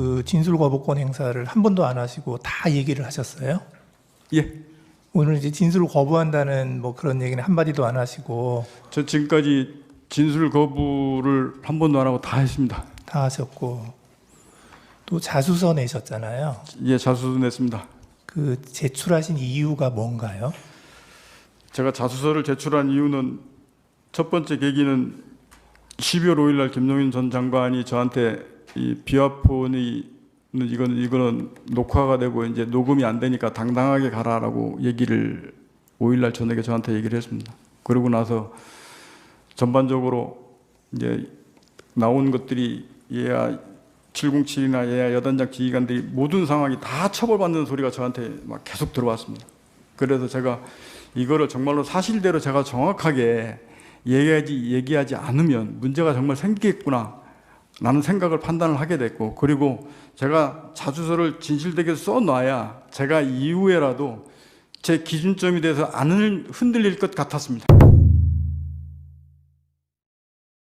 그 진술 거부권 행사를 한 번도 안 하시고 다 얘기를 하셨어요? 예. 오늘 이제 진술을 거부한다는 뭐 그런 얘기는 한 마디도 안 하시고 저 지금까지 진술 거부를 한 번도 안 하고 다 했습니다. 다 하셨고 또 자수서 내셨잖아요. 예, 자수서 냈습니다. 그 제출하신 이유가 뭔가요? 제가 자수서를 제출한 이유는 첫 번째 계기는 12월 5일 날 김용인 전 장관이 저한테 이 비화폰이 이거는 이거는 녹화가 되고 이제 녹음이 안 되니까 당당하게 가라라고 얘기를 5일 날 저녁에 저한테 얘기를 했습니다. 그러고 나서 전반적으로 이제 나온 것들이 얘야 707이나 얘야 여단장 지휘관들이 모든 상황이 다 처벌받는 소리가 저한테 막 계속 들어왔습니다. 그래서 제가 이거를 정말로 사실대로 제가 정확하게 얘기하지 얘기하지 않으면 문제가 정말 생기겠구나 라는 생각을 판단을 하게 됐고 그리고 제가 자주서를 진실되게 써놔야 제가 이후에라도 제 기준점이 돼서 안 흔들릴 것 같았습니다.